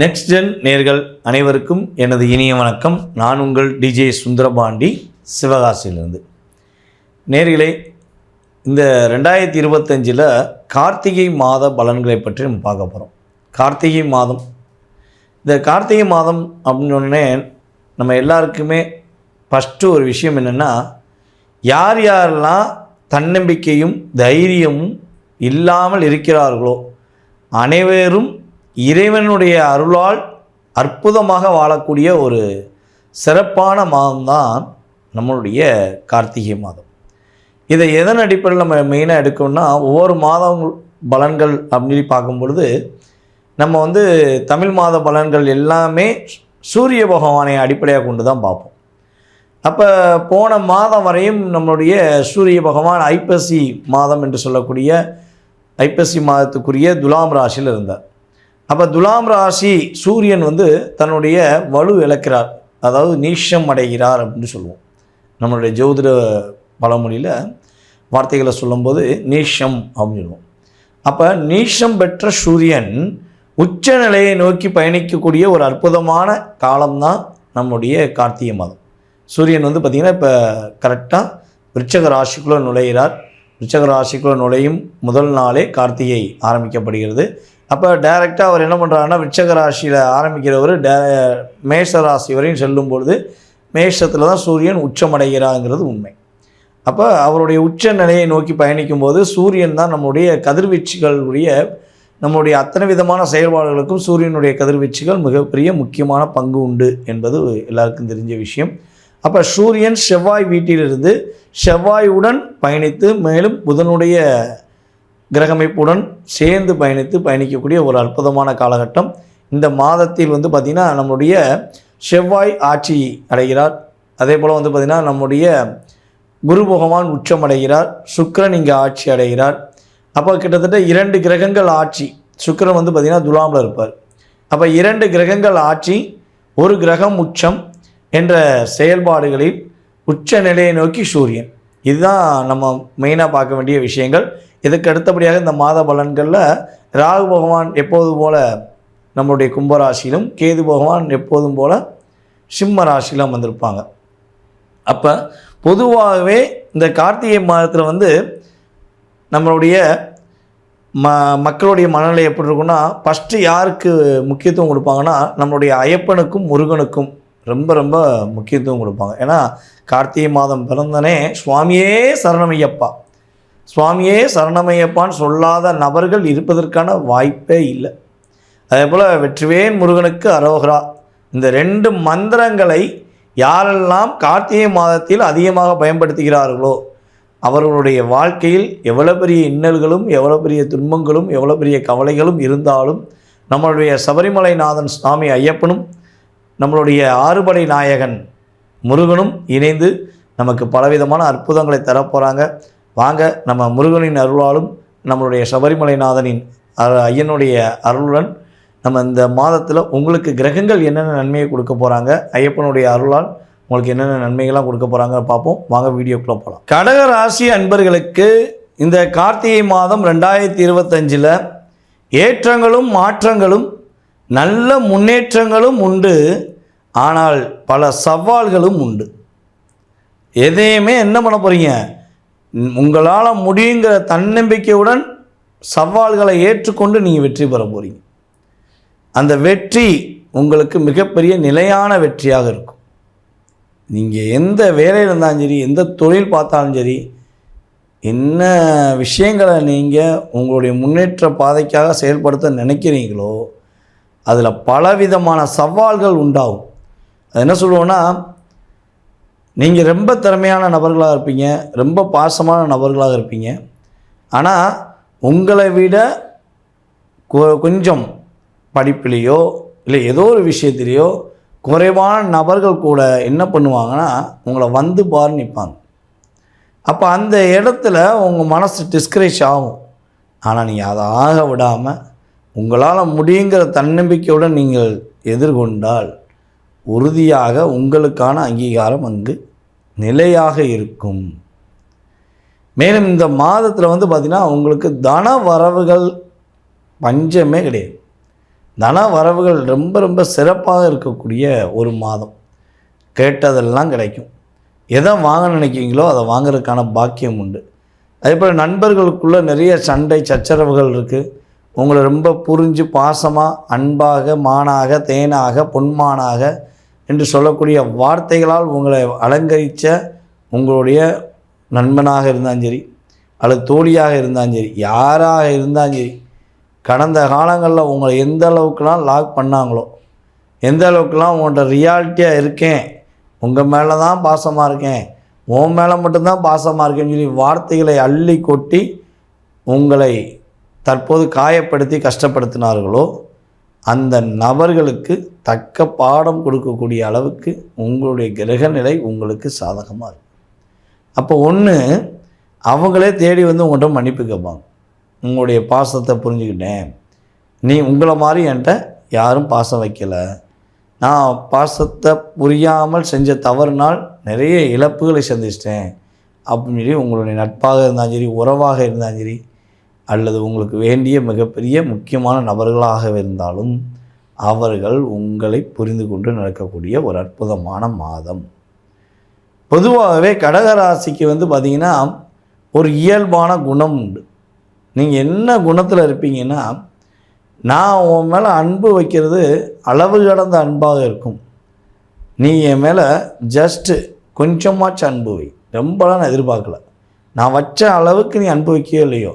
Next gen நேர்கள் அனைவருக்கும் எனது இனிய வணக்கம். நான் உங்கள் டிஜே சுந்தரபாண்டி சிவகாசியிலிருந்து. நேர்களே இந்த ரெண்டாயிரத்தி இருபத்தஞ்சில் கார்த்திகை மாத பலன்களை பற்றி நம்ம பார்க்க போகிறோம் கார்த்திகை மாதம். இந்த கார்த்திகை மாதம் அப்படின்னு நம்ம எல்லாருக்குமே ஃபஸ்ட்டு ஒரு விஷயம் என்னென்னா யார் யாரெல்லாம் தன்னம்பிக்கையும் தைரியமும் இல்லாமல் இருக்கிறார்களோ அனைவரும் இறைவனுடைய அருளால் அற்புதமாக வாழக்கூடிய ஒரு சிறப்பான மாதம்தான் நம்மளுடைய கார்த்திகை மாதம். இதை எதன் அடிப்படையில் நம்ம மெயினாக எடுக்கணும்னா ஒவ்வொரு மாதம் பலன்கள் அப்படின்னு பார்க்கும் பொழுது நம்ம வந்து தமிழ் மாத பலன்கள் எல்லாமே சூரிய பகவானை அடிப்படையாக கொண்டு தான் பார்ப்போம். அப்போ போன மாதம் வரையும் நம்மளுடைய சூரிய பகவான் ஐப்பசி மாதம் என்று சொல்லக்கூடிய ஐப்பசி மாதத்துக்குரிய துலாம் ராசியில் இருந்தார். அப்போ துலாம் ராசி சூரியன் வந்து தன்னுடைய வலு இழக்கிறார். அதாவது நீஷம் அடைகிறார் அப்படின்னு சொல்லுவோம். நம்மளுடைய ஜோதிட பழமொழியில் வார்த்தைகளை சொல்லும்போது நீஷம் அப்படின்னு சொல்லுவோம். அப்போ நீஷம் பெற்ற சூரியன் உச்ச நிலையை நோக்கி பயணிக்கக்கூடிய ஒரு அற்புதமான காலம்தான் நம்முடைய கார்த்திகை மாதம். சூரியன் வந்து பார்த்திங்கன்னா இப்போ கரெக்டாக விருச்சக ராசிக்குள்ளே நுழைகிறார் விருச்சக ராசிக்குள்ளே நுழையும் முதல் நாளே கார்த்திகை ஆரம்பிக்கப்படுகிறது. அப்போ டைரெக்டாக அவர் என்ன பண்ணுறாங்கன்னா விருச்சக ராசியில் ஆரம்பிக்கிறவர் டே மேஷ ராசி வரையும் செல்லும் பொழுது மேஷத்தில் தான் சூரியன் உச்சமடைகிறாங்கிறது உண்மை. அப்போ அவருடைய உச்ச நிலையை நோக்கி பயணிக்கும் போது சூரியன் தான் நம்முடைய கதிர்வீச்சுகளுடைய நம்முடைய அத்தனை விதமான செயல்பாடுகளுக்கும் சூரியனுடைய கதிர்வீச்சுகள் மிகப்பெரிய முக்கியமான பங்கு உண்டு என்பது எல்லாருக்கும் தெரிஞ்ச விஷயம். அப்போ சூரியன் செவ்வாய் வீட்டிலிருந்து செவ்வாயுடன் பயணித்து மேலும் புதனுடைய கிரகமைப்புடன் சேர்ந்து பயணித்து பயணிக்கக்கூடிய ஒரு அற்புதமான காலகட்டம். இந்த மாதத்தில் வந்து பார்த்திங்கன்னா நம்முடைய செவ்வாய் ஆட்சி அடைகிறார். அதே போல் வந்து பார்த்திங்கன்னா நம்முடைய குரு பகவான் உச்சமடைகிறார் சுக்கரன் இங்கே ஆட்சி அடைகிறார். அப்போ கிட்டத்தட்ட இரண்டு கிரகங்கள் ஆட்சி. சுக்கிரன் வந்து பார்த்திங்கன்னா துலாமில் இருப்பார். அப்போ இரண்டு கிரகங்கள் ஆட்சி ஒரு கிரகம் உச்சம் என்ற செயல்பாடுகளில் உச்ச நிலையை நோக்கி சூரியன். இதுதான் நம்ம மெயினாக பார்க்க வேண்டிய விஷயங்கள். இதுக்கு அடுத்தபடியாக இந்த மாத பலன்களில் ராகு பகவான் எப்போது போல் நம்மளுடைய கும்பராசியிலும் கேது பகவான் எப்போதும் போல் சிம்ம ராசியிலும் வந்திருப்பாங்க. அப்போ பொதுவாகவே இந்த கார்த்திகை மாதத்தில் வந்து நம்மளுடைய ம மக்களுடைய மனநிலை எப்படி இருக்குன்னா ஃபஸ்ட்டு யாருக்கு முக்கியத்துவம் கொடுப்பாங்கன்னா நம்மளுடைய ஐயப்பனுக்கும் முருகனுக்கும் ரொம்ப ரொம்ப முக்கியத்துவம் கொடுப்பாங்க. ஏன்னா கார்த்திகை மாதம் பிறந்தனே சுவாமியே சரணமையப்பா. சுவாமியே சரணமையப்பான்னு சொல்லாத நபர்கள் இருப்பதற்கான வாய்ப்பே இல்லை. அதே போல் வெற்றிவேன் முருகனுக்கு அரோகரா. இந்த ரெண்டு மந்திரங்களை யாரெல்லாம் கார்த்திகை மாதத்தில் அதிகமாக பயன்படுத்துகிறார்களோ அவர்களுடைய வாழ்க்கையில் எவ்வளோ பெரிய இன்னல்களும் எவ்வளோ பெரிய துன்பங்களும் எவ்வளோ பெரிய கவலைகளும் இருந்தாலும் நம்மளுடைய சபரிமலைநாதன் சுவாமி ஐயப்பனும் நம்மளுடைய ஆறுபடை நாயகன் முருகனும் இணைந்து நமக்கு பலவிதமான அற்புதங்களை தரப்போகிறாங்க வாங்க நம்ம முருகனின் அருளாலும் நம்மளுடைய சபரிமலைநாதனின் ஐயனுடைய அருளுடன் நம்ம இந்த மாதத்தில் உங்களுக்கு கிரகங்கள் என்னென்ன நன்மையை கொடுக்க போகிறாங்க ஐயப்பனுடைய அருளால் உங்களுக்கு என்னென்ன நன்மைகள்லாம் கொடுக்க போகிறாங்க பார்ப்போம். வாங்க வீடியோக்குள்ளே போகலாம் கடக ராசி அன்பர்களுக்கு இந்த கார்த்திகை மாதம் ரெண்டாயிரத்தி இருபத்தஞ்சில் ஏற்றங்களும் மாற்றங்களும் நல்ல முன்னேற்றங்களும் உண்டு ஆனால் பல சவால்களும் உண்டு. எதையுமே என்ன பண்ண போகிறீங்க உங்களால் முடியுங்கிற தன்னம்பிக்கையுடன் சவால்களை ஏற்றுக்கொண்டு நீங்கள் வெற்றி பெற போகிறீங்க அந்த வெற்றி உங்களுக்கு மிகப்பெரிய நிலையான வெற்றியாக இருக்கும். நீங்கள் எந்த வேலையில் இருந்தாலும் சரி எந்த தொழில் பார்த்தாலும் சரி என்ன விஷயங்களை நீங்கள் உங்களுடைய முன்னேற்ற பாதைக்காக செயல்படுத்த நினைக்கிறீங்களோ அதில் பலவிதமான சவால்கள் உண்டாகும். அது என்ன சொல்லுவோன்னா நீங்கள் ரொம்ப திறமையான நபர்களாக இருப்பீங்க ரொம்ப பாசமான நபர்களாக இருப்பீங்க. ஆனால் உங்களை விட கொ- கொஞ்சம் படிப்புலேயோ இல்லை ஏதோ ஒரு விஷயத்துலேயோ குறைவான நபர்கள் கூட என்ன பண்ணுவாங்கன்னா உங்களை வந்து பாரு நிற்பாங்க அப்போ அந்த இடத்துல உங்கள் மனசு டிஸ்கரேஜ் ஆகும். ஆனால் நீங்கள் அதை ஆக விடாமல் உங்களால் முடியுங்கிற தன்னம்பிக்கையுடன் நீங்கள் எதிர்கொண்டால் உறுதியாக உங்களுக்கான அங்கீகாரம் அங்கு நிலையாக இருக்கும். மேலும் இந்த மாதத்தில் வந்து பார்த்திங்கன்னா உங்களுக்கு தன வரவுகள் பஞ்சமே கிடையாது. தன வரவுகள் ரொம்ப ரொம்ப சிறப்பாக இருக்கக்கூடிய ஒரு மாதம். கேட்டதெல்லாம் கிடைக்கும். எதை வாங்க நினைக்கிறீங்களோ அதை வாங்குறதுக்கான பாக்கியம் உண்டு. அதே போல் நண்பர்களுக்குள்ளே நிறைய சண்டை சச்சரவுகள் இருக்குது உங்களை ரொம்ப புரிஞ்சு பாசமாக அன்பாக மானாக தேனாக பொன்மானாக என்று சொல்லக்கூடிய வார்த்தைகளால் உங்களை அலங்கரித்த உங்களுடைய நண்பனாக இருந்தாலும் சரி அல்லது தோழியாக இருந்தாலும் சரி யாராக இருந்தாலும் சரி கடந்த காலங்களில் உங்களை எந்த அளவுக்குலாம் லாக் பண்ணாங்களோ எந்த அளவுக்குலாம் உங்கள்கிட்ட ரியாலிட்டியாக இருக்கேன் உங்கள் மேலே தான் பாசமாக இருக்கேன் உன் மேலே மட்டும்தான் பாசமாக இருக்கேன்னு சொல்லி வார்த்தைகளை அள்ளி கொட்டி உங்களை தற்போது காயப்படுத்தி கஷ்டப்படுத்தினார்களோ அந்த நபர்களுக்கு தக்க பாடம் கொடுக்கக்கூடிய அளவுக்கு உங்களுடைய கிரகநிலை உங்களுக்கு சாதகமாக இருக்கும். அப்போ ஒன்று அவங்களே தேடி வந்து உங்கள்கிட்ட மன்னிப்பு கேட்பாங்க. உங்களுடைய பாசத்தை புரிஞ்சுக்கிட்டேன். நீ உங்களை மாதிரி என்கிட்ட யாரும் பாசம் வைக்கலை. நான் பாசத்தை புரியாமல் செஞ்ச தவறுனால் நிறைய இழப்புகளை சந்திச்சிட்டேன். அப்படின்னு சொல்லி உங்களுடைய நட்பாக இருந்தாலும் சரி உறவாக இருந்தாலும் சரி அல்லது உங்களுக்கு வேண்டிய மிகப்பெரிய முக்கியமான நபர்களாக இருந்தாலும் அவர்கள் உங்களை புரிந்து கொண்டு நடக்கக்கூடிய ஒரு அற்புதமான மாதம். பொதுவாகவே கடகராசிக்கு வந்து பார்த்திங்கன்னா ஒரு இயல்பான குணம் உண்டு. நீங்கள் என்ன குணத்தில் இருப்பீங்கன்னா நான் உன் மேலே அன்பு வைக்கிறது அளவு கடந்த அன்பாக இருக்கும். நீ என் மேலே ஜஸ்ட்டு கொஞ்சமாச்சும் அன்பு வை. ரொம்பலாம் நான் எதிர்பார்க்கல. நான் வச்ச அளவுக்கு நீ அன்பு வைக்கவே இல்லையோ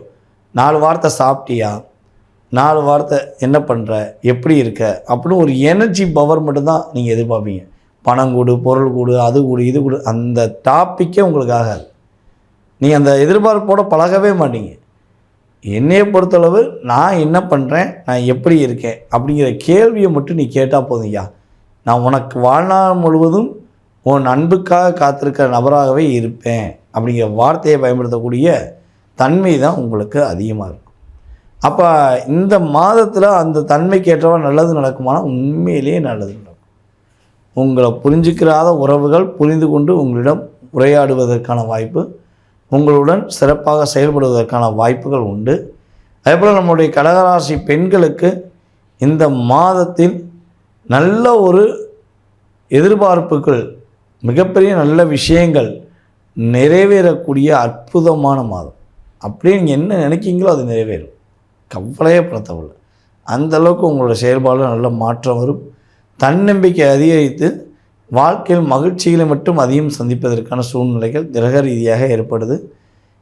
நாலு வார்த்தை சாப்பிட்டியா? நாலு வார்த்தை என்ன பண்ணுற எப்படி இருக்க? அப்படின்னு ஒரு எனர்ஜி பவர் மட்டும்தான் நீங்கள் எதிர்பார்ப்பீங்க. பணம் கொடு பொருள் கொடு அது கொடு இது கொடு அந்த டாப்பிக்கே உங்களுக்கு ஆகாது. நீங்கள் அந்த எதிர்பார்ப்போட பழகவே மாட்டீங்க. என்னையை பொறுத்தளவு நான் என்ன பண்ணுறேன் நான் எப்படி இருக்கேன்? அப்படிங்கிற கேள்வியை மட்டும் நீ கேட்டால் போதும் நான் உனக்கு வாழ்நாள் முழுவதும் உன் அன்புக்காக காத்திருக்கிற நபராகவே இருப்பேன். அப்படிங்கிற வார்த்தையை பயன்படுத்தக்கூடிய தன்மை தான் உங்களுக்கு அதிகமாக இருக்கும். அப்போ இந்த மாதத்தில் அந்த தன்மைக்கு ஏற்றவா நல்லது நடக்குமானா உண்மையிலேயே நல்லது நடக்கும். உங்களை புரிஞ்சுக்கிறாத உறவுகள் புரிந்து கொண்டு உங்களிடம் உரையாடுவதற்கான வாய்ப்பு உங்களுடன் சிறப்பாக செயல்படுவதற்கான வாய்ப்புகள் உண்டு. அதேபோல் நம்முடைய கடகராசி பெண்களுக்கு இந்த மாதத்தில் நல்ல ஒரு எதிர்பார்ப்புகள் மிகப்பெரிய நல்ல விஷயங்கள் நிறைவேறக்கூடிய அற்புதமான மாதம். அப்படியே நீங்கள் என்ன நினைக்கிங்களோ அது நிறைவேறும். கவலையே பட தேவையில்ல அந்த அளவுக்கு உங்களோட செயல்பாடு நல்ல மாற்றம் வரும். தன்னம்பிக்கை அதிகரித்து வாழ்க்கையில் மகிழ்ச்சிகளை மட்டும் அதிகம் சந்திப்பதற்கான சூழ்நிலைகள் கிரக ரீதியாக ஏற்படுது.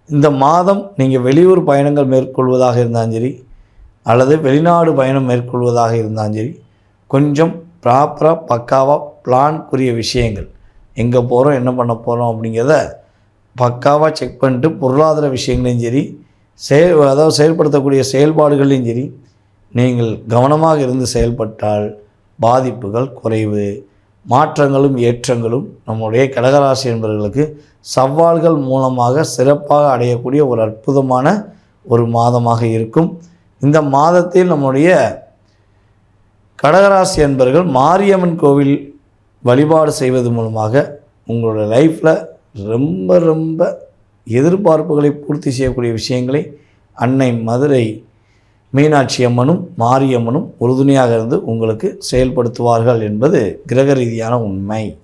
இந்த மாதம் நீங்கள் வெளியூர் பயணங்கள் மேற்கொள்வதாக இருந்தாலும் சரி அல்லது வெளிநாடு பயணம் மேற்கொள்வதாக இருந்தாலும் சரி கொஞ்சம் ப்ராப்பராக பக்காவாக பிளான்க்குரிய விஷயங்கள். எங்கே போகிறோம் என்ன பண்ண போகிறோம் அப்படிங்கிறத பக்காவாக செக் பண்ணிட்டு பொருளாதார விஷயங்களையும் சரி செயல் அதாவது செயல்படுத்தக்கூடிய செயல்பாடுகளையும் சரி நீங்கள் கவனமாக இருந்து செயல்பட்டால் பாதிப்புகள் குறைவு. மாற்றங்களும் ஏற்றங்களும் நம்முடைய கடகராசி என்பவர்களுக்கு சவால்கள் மூலமாக சிறப்பாக அடையக்கூடிய ஒரு அற்புதமான ஒரு மாதமாக இருக்கும். இந்த மாதத்தில் நம்முடைய கடகராசி என்பர்கள் மாரியம்மன் கோவில் வழிபாடு செய்வது மூலமாக உங்களோட லைஃப்பில் ரொம்ப ரொம்ப எதிர்பார்ப்புகளை பூர்த்தி செய்யக்கூடிய விஷயங்களை அன்னை மதுரை மீனாட்சி அம்மனும் மாரியம்மனும் உறுதுணையாக இருந்து உங்களுக்கு செயல்படுத்துவார்கள் என்பது கிரக ரீதியான உண்மை.